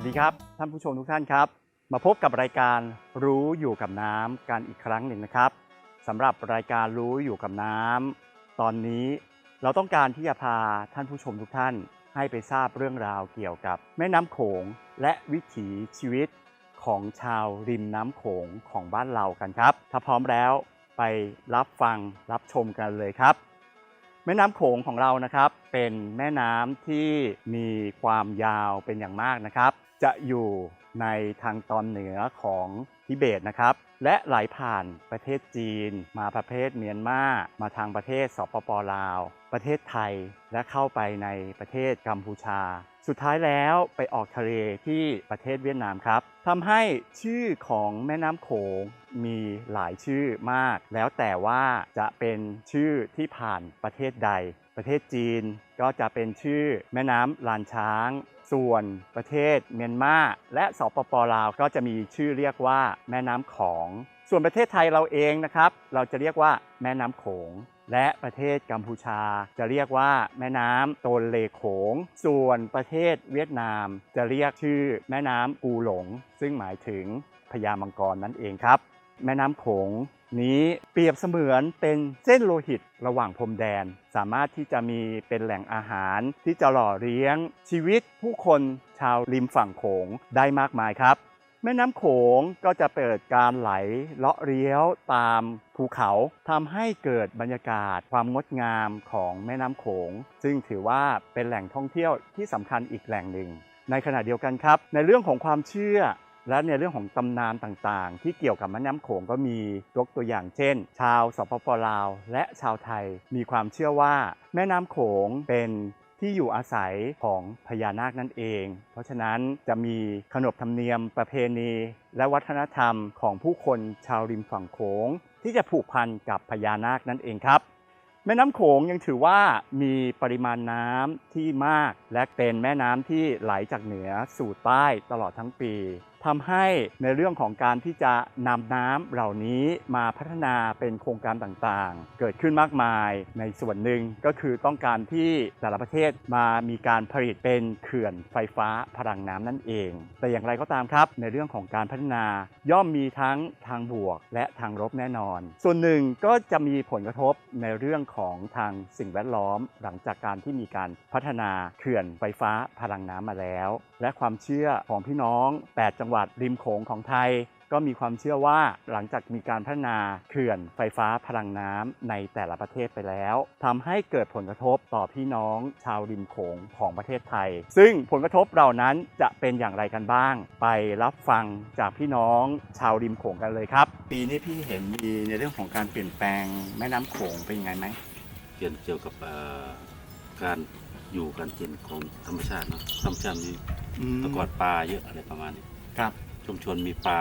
วัสดีครับท่านผู้ชมทุกท่านครับ มาพบกับรายการรู้อยู่กับน้ำกันอีกครั้งหนึ่งนะครับสำหรับรายการรู้อยู่กับน้ำตอนนี้เราต้องการที่จะพาท่านผู้ชมทุกท่าน ให้ไปทราบเรื่องราวเกี่ยวกับ แม่น้ำโขงและวิถีชีวิตของชาวริมน้ำโขงของบ้านเรากันครับ ถ้าพร้อมแล้วไปรับฟังรับชมกันเลยครับแม่น้ำโขงของเรานะครับเป็นแม่น้ำที่มีความยาวเป็นอย่างมากนะครับ จะอยู่ในทางตอนเหนือของทิเบตนะครับ และไหลผ่านประเทศจีน มาประเทศเมียนมา มาทางประเทศสปปลาว ประเทศไทย และเข้าไปในประเทศกัมพูชา สุดท้ายแล้วไปออกทะเลที่ประเทศเวียดนามครับทำให้ชื่อของแม่น้ำโขงมีหลายชื่อมาก แล้วแต่ว่าจะเป็นชื่อที่ผ่านประเทศใด ประเทศจีนก็จะเป็นชื่อแม่น้ำลานช้าง ส่วนประเทศเมียนมาและสปปลาวก็จะมีชื่อเรียกว่าแม่น้ำของ ส่วนประเทศไทยเราเองนะครับ เราจะเรียกว่าแม่น้ำโขง และประเทศกัมพูชา จะเรียกว่าแม่น้ำโตนเลโขง ส่วนประเทศเวียดนาม จะเรียกชื่อแม่น้ำกูหลง ซึ่งหมายถึงพญามังกรนั่นเองครับ แม่น้ำโขงนี้เปรียบเสมือนเป็นเส้นโลหิตระหว่างพรมแดน สามารถที่จะมีเป็นแหล่งอาหาร ที่จะหล่อเลี้ยงชีวิตผู้คนชาวริมฝั่งโขงได้มากมายครับ แม่น้ำโขงก็จะเปิดการไหลเลาะเลี้ยวตามภูเขาทำให้เกิดบรรยากาศความงดงามของแม่น้ำโขง ซึ่งถือว่าเป็นแหล่งท่องเที่ยวที่สำคัญอีกแหล่งหนึ่งในขณะเดียวกันครับ ในเรื่องของความเชื่อ และในเรื่องของตำนานต่างๆ ที่เกี่ยวกับแม่น้ำโขงก็มียกตัวอย่างเช่น ชาวสปปลาว และชาวไทยมีความเชื่อว่า แม่น้ำโขงเป็นที่อยู่อาศัยของพญานาคนั่นเอง เพราะฉะนั้นจะมีขนบธรรมเนียมประเพณี และวัฒนธรรมของผู้คนชาวริมฝั่งโขง ที่จะผูกพันกับพญานาคนั่นเองครับ แม่น้ำโขงยังถือว่ามีปริมาณน้ำที่มาก และเป็นแม่น้ำที่ไหลจากเหนือสู่ใต้ตลอดทั้งปี ทำให้ในเรื่องของการที่จะนำน้ำเหล่านี้มาพัฒนาเป็นโครงการต่างๆ เกิดขึ้นมากมายในส่วนหนึ่งก็คือต้องการที่แต่ละประเทศมามีการผลิตเป็นเขื่อนไฟฟ้าพลังน้ำนั่นเอง แต่อย่างไรก็ตามครับ ในเรื่องของการพัฒนาย่อมมีทั้งทางบวกและทางลบแน่นอน ส่วนหนึ่งก็จะมีผลกระทบในเรื่องของทางสิ่งแวดล้อม หลังจากการที่มีการพัฒนาเขื่อนไฟฟ้าพลังน้ำมาแล้ว และความเชื่อของพี่น้อง 8 จังหวัดริมโขงของไทย ก็มีความเชื่อว่าหลังจากมีการพัฒนาเขื่อนไฟฟ้าพลังน้ำในแต่ละประเทศไปแล้วทำให้เกิดผลกระทบต่อพี่น้องชาวริมโขงของประเทศไทย ซึ่งผลกระทบเหล่านั้นจะเป็นอย่างไรกันบ้าง ไปรับฟังจากพี่น้องชาวริมโขงกันเลยครับ ปีนี้พี่เห็นมีในเรื่องของการเปลี่ยนแปลงแม่น้ำโขงเป็นยังไงไหมเกี่ยวเกี่ยวกับเอ่อการอยู่การกินของธรรมชาติเนาะธรรมชาติ มีแตะกอนปลาเยอะอะไรประมาณนี้ครับชุมชนมีปลา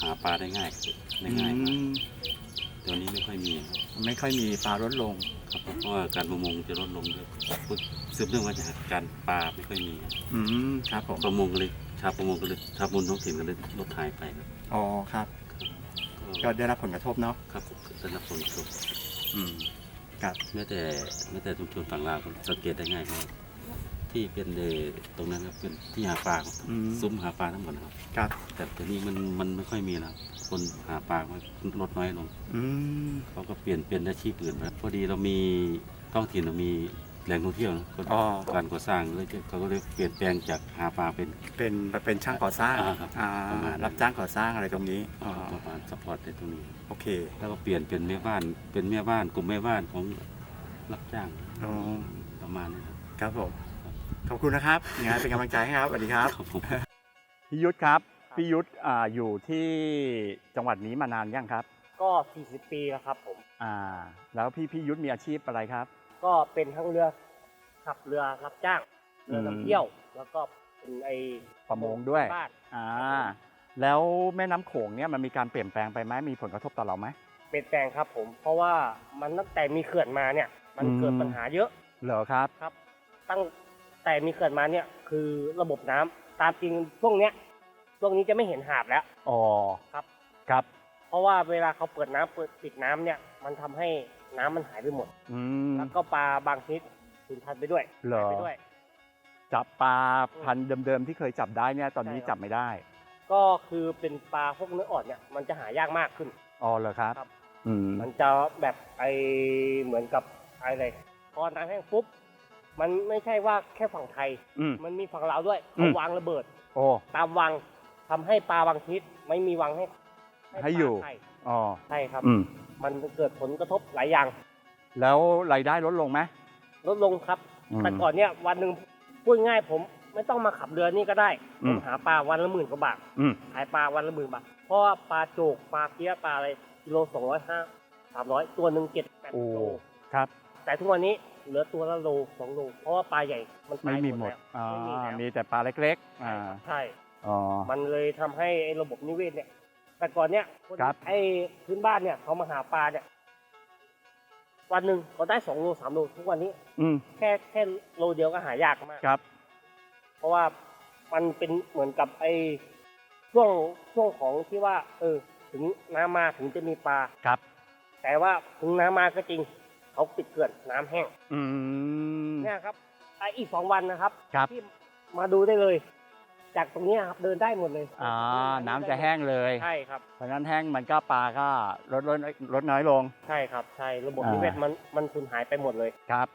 หาปลาได้ง่ายได้ง่ายอืมเดี๋ยวนี้ไม่ค่อยมีไม่ค่อยมีปลาลดลง ครับเพราะว่าการประมงจะลดลงเยอะพูดสืบเรื่องมาจากการปลาไม่ค่อยมีอืมครับผมประมงก็เลยชาวประมงก็เลยชาวประมงท้องถิ่นก็เลยลดหายไปครับอ๋อครับ ก็ก็ได้รับผลกระทบเนาะครับผมได้รับผลกระทบอืมครับแม้แต่แม้แต่ชุมชนฝั่งลาวก็สังเกตได้ง่ายครับ ที่เป็นเอ่อตรงนั้นครับเป็นที่หาปลาครับอืม ซุ้มหาปลาทั้งหมดนะครับ ครับ แต่ทีนี้มันมันไม่ค่อยมีแล้วคนหาปลามันลดน้อยลงอืม เขาก็เปลี่ยนเปลี่ยนอาชีพอื่นไปพอดีเรามีท้องถิ่นเรามีแหล่งท่องเที่ยวนะก็อ๋อ การก่อสร้างเลยเขาก็เลยเปลี่ยนแปลงจากหาปลาเป็น เป็นเป็นช่างก่อสร้างอ่าครับอ่าประมาณนั้น รับจ้างก่อสร้างอะไรตรงนี้อ๋อประมาณซัพพอร์ตในตรงนี้ โอเคแล้วก็เปลี่ยนเป็นแม่บ้านเป็นแม่บ้านกลุ่มแม่บ้านของรับจ้างอ๋อประมาณนี้ครับครับผม ขอบคุณนะครับยังไงเป็นกำลังใจให้ครับสวัสดีครับครับผมพี่ยุทธครับพี่ยุทธอ่าอยู่ที่จังหวัดนี้มานานยังครับ ก็ 40 ปีแล้วครับผม อ่า แล้วพี่พี่ยุทธมีอาชีพอะไรครับ ก็เป็นทั้งเรือขับเรือรับจ้างเรืออืมนำเที่ยว แล้วก็เป็นไอประมงด้วยบ้านอ่าครับผมแล้วแม่น้ำโขงเนี่ยมันมีการเปลี่ยนแปลงไปไหมมีผลกระทบต่อเราไหม เปลี่ยนแปลงครับผม เพราะว่ามันตั้งแต่มีเขื่อนมาเนี่ย มันอืมเกิดปัญหาเยอะเหรอครับ ครับ ตั้ง แต่มีเขื่อนมาเนี่ยคือระบบน้ำตามจริงช่วงเนี้ยช่วงนี้จะไม่เห็นหาดแล้ว อ๋อครับ ครับ เพราะว่าเวลาเขาเปิดน้ำเปิดปิดน้ำเนี่ยมันทำให้น้ำมันหายไปหมด อืม แล้วก็ปลาบางชนิดสูญพันธุ์ไปด้วยเหรอ หายไปด้วย จับปลาพันธุ์เดิมๆที่เคยจับได้เนี่ย ตอนนี้ใช่ครับ จับไม่ได้ ก็คือเป็นปลาพวกเนื้ออ่อนเนี่ยมันจะหายากมากขึ้น อ๋อเหรอครับ ครับ อืม มันจะแบบไอเหมือนกับอะไรพอน้ำแห้งปุ๊บ มันไม่ใช่ว่าแค่ฝั่งไทย อืม มันมีฝั่งลาวด้วยอืเขาม วางระเบิด โอ้ ตามวังทำให้ปลาบางชนิดไม่มีวังให้ให้ปลาอยู่ไข่อ๋อใช่ครับ อืม มันเกิดผลกระทบหลายอย่าง แล้วรายได้ลดลงไหมลดลงครับ อืม แต่ก่อนเนี่ยวันหนึ่งพูดง่ายผม ไม่ต้องมาขับเรือนี่ก็ได้อืผมม หาปลาวันละหมื่นกว่าบาทอืม ขายปลาวันละหมื่นบาทเพราะว่าปลาโจกปลาเพี้ยปลาอะไรกิโลสองร้อยห้าสามร้อยตัวหนึ่งเจ็ดแปดโอ้ โลครับ แต่ทุกวันนี้ เหลือตัวละโลสองโลเพราะว่าปลาใหญ่มันไม่ตายมีหมดแล้วอ่าไม่มีแล้วมีแต่ปลาเล็กๆอ่าใช่ อ๋อ มันเลยทำให้ไอ้ระบบนิเวศเนี่ย แต่ก่อนเนี่ยคนครับ ไอ้พื้นบ้านเนี่ยเขามาหาปลาเนี่ย วันหนึ่งเขาได้สองโลสามโลทุกวันนี้ อืมแค่แค่โลเดียวก็หายากมาก ครับ เพราะว่ามันเป็นเหมือนกับไอ้ช่วงช่วงของที่ว่า เออ ถึงน้ำมาถึงจะมีปลา ครับ แต่ว่าถึงน้ำมาก็จริง เขาปิดเกลื่อนน้ำแห้งอืม เนี่ยครับไอ้อีกสองวันนะครับครับ ที่มาดูได้เลย จากตรงเนี้ยครับเดินได้หมดเลยอ่าน้ำจะแห้งเลย ใช่ครับ เพราะฉะนั้นแห้งมันก็ปลาก็ลดลดลดน้อยลง ใช่ครับ ใช่ระบบอ่านิ นิเวศมันมันสูญหายไปหมดเลย ครับ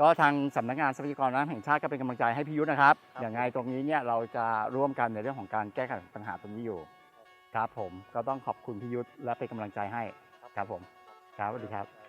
ก็ทางสำนักงานทรัพยากรน้ำแห่งชาติก็เป็นกำลังใจให้พี่ยุทธนะครับ ครับ อย่างไงตรงนี้เนี่ยเราจะร่วมกันในเรื่องของการแก้ไขปัญหาตรงนี้อยู่ ครับผมก็ต้องขอบคุณพี่ยุทธและเป็นกำลังใจให้ ครับผม ครับสวัสดีครับ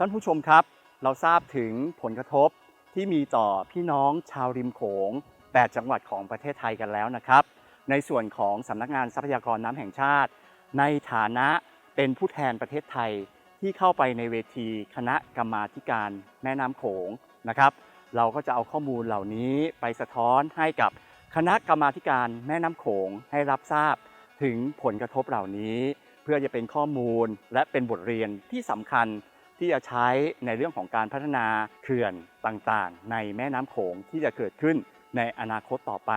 ท่านผู้ชมครับ เราทราบถึงผลกระทบที่มีต่อพี่น้องชาวริมโขง 8 จังหวัดของประเทศไทยกันแล้วนะครับ ในส่วนของสำนักงานทรัพยากรน้ำแห่งชาติ ในฐานะเป็นผู้แทนประเทศไทยที่เข้าไปในเวทีคณะกรรมาธิการแม่น้ำโขงนะครับ เราก็จะเอาข้อมูลเหล่านี้ไปสะท้อนให้กับคณะกรรมาธิการแม่น้ำโขงให้รับทราบถึงผลกระทบเหล่านี้ เพื่อจะเป็นข้อมูลและเป็นบทเรียนที่สำคัญ ที่จะใช้ในเรื่องของการพัฒนาเขื่อนต่างๆ ในแม่น้ำโขงที่จะเกิดขึ้นในอนาคตต่อไป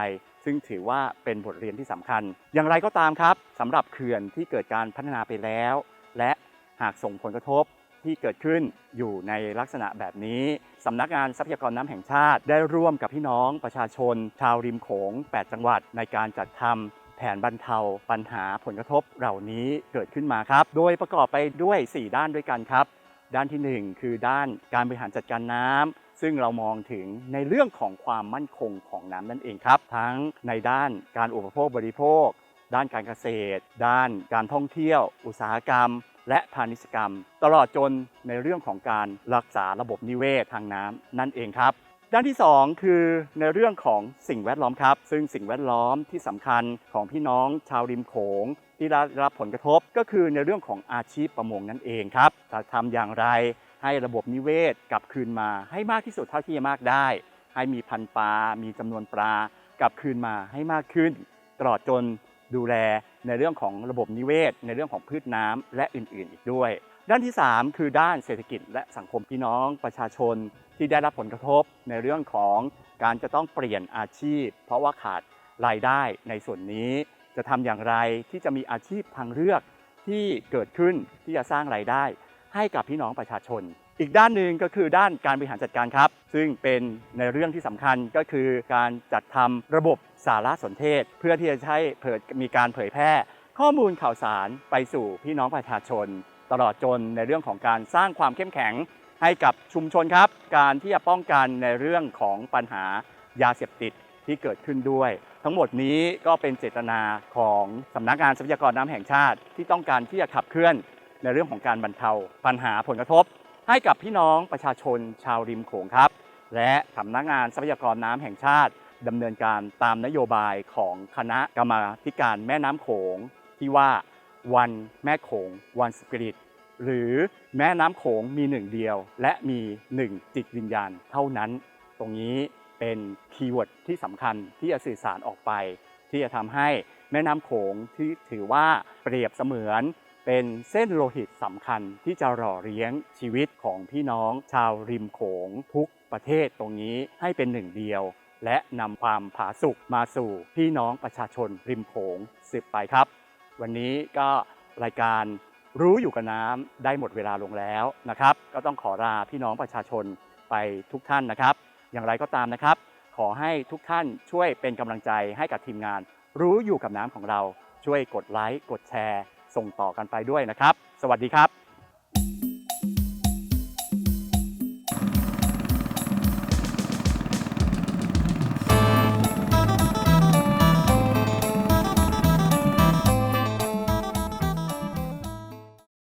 ซึ่งถือว่าเป็นบทเรียนที่สำคัญ อย่างไรก็ตามครับสำหรับเขื่อนที่เกิดการพัฒนาไปแล้ว และหากส่งผลกระทบที่เกิดขึ้นอยู่ในลักษณะแบบนี้สำนักงานทรัพยากรน้ำแห่งชาติ ได้ร่วมกับพี่น้องประชาชน ชาวริมโขง 8 จังหวัด ในการจัดทำแผนบรรเทาปัญหาผลกระทบเหล่านี้เกิดขึ้นมาครับ โดยประกอบไปด้วย 4 ด้านด้วยกันครับ ด้านทีหนึ่1 คือด้านการบริหารจัดการน้ำซึ่งเรามองถึงในเรื่องของความมั่นคงของน้ำนั่นเองครับ ทั้งในด้านการอุปโภคบริโภค ด้านการเกษตร ด้านการท่องเที่ยว อุตสาหกรรม และพาณิชยกรรม ตลอดจนในเรื่องของการรักษาระบบนิเวศทางน้ำนั่นเองครับ ด้านที่ 2 คือในเรื่องของสิ่งแวดล้อมครับ ซึ่งสิ่งแวดล้อมที่สำคัญของพี่น้องชาวริมโขงที่ได้รับผลกระทบก็คือในเรื่องของอาชีพประมงนั่นเองครับจะทำอย่างไรให้ระบบนิเวศกลับคืนมาให้มากที่สุดเท่าที่จะมากได้ ให้มีพันปลา มีจำนวนปลากลับคืนมาให้มากขึ้น ตลอดจนดูแลในเรื่องของระบบนิเวศ ในเรื่องของพืชน้ำและอื่นๆ อีกด้วย ด้านที่ 3 คือด้านเศรษฐกิจและสังคมพี่น้องประชาชนที่ได้รับผลกระทบในเรื่องของการจะต้องเปลี่ยนอาชีพ เพราะว่าขาดรายได้ในส่วนนี้ จะทำอย่างไรที่จะมีอาชีพทางเลือกที่เกิดขึ้นที่จะสร้างรายได้ ให้กับพี่น้องประชาชน อีกด้านหนึ่งก็คือด้านการบริหารจัดการครับ ซึ่งเป็นในเรื่องที่สำคัญก็คือการจัดทำระบบสารสนเทศ เพื่อที่จะใช้เผยมีการเผยแพร่ ข้อมูลข่าวสารไปสู่พี่น้องประชาชน ตลอดจนในเรื่องของการสร้างความเข้มแข็งให้กับชุมชนครับ การที่จะป้องกันในเรื่องของปัญหายาเสพติดที่เกิดขึ้นด้วย ทั้งหมดนี้ก็เป็นเจตนาของสำนักงานทรัพยากรน้ำแห่งชาติ ที่ต้องการที่จะขับเคลื่อนในเรื่องของการบรรเทาปัญหาผลกระทบ ให้กับพี่น้องประชาชนชาวริมโขงครับ และสำนักงานทรัพยากรน้ำแห่งชาติดำเนินการตามนโยบายของคณะกรรมาการแม่น้ำโขงที่ว่า วันแม่โขงวันสปิริตหรือแม่น้ำโขงมีหนึ่งเดียว และมีหนึ่งจิตวิญญาณเท่านั้น ตรงนี้เป็นคีย์เวิร์ดที่สำคัญที่จะสื่อสารออกไป ที่จะทำให้แม่น้ำโขงที่ถือว่าเปรียบเสมือน เป็นเส้นโลหิตสำคัญที่จะหล่อเลี้ยงชีวิตของพี่น้องชาวริมโขงทุกประเทศตรงนี้ให้เป็นหนึ่งเดียว และนำความผาสุกมาสู่พี่น้องประชาชนริมโขงสืบไปครับ วันนี้ก็รายการรู้อยู่กับน้ำได้หมดเวลาลงแล้วนะครับ ก็ต้องขอลาพี่น้องประชาชนไปทุกท่านนะครับ อย่างไรก็ตามนะครับ ขอให้ทุกท่านช่วยเป็นกำลังใจให้กับทีมงาน รู้อยู่กับน้ำของเราช่วยกดไลค์กดแชร์ ส่งต่อกันไปด้วยนะครับ สวัสดีครับ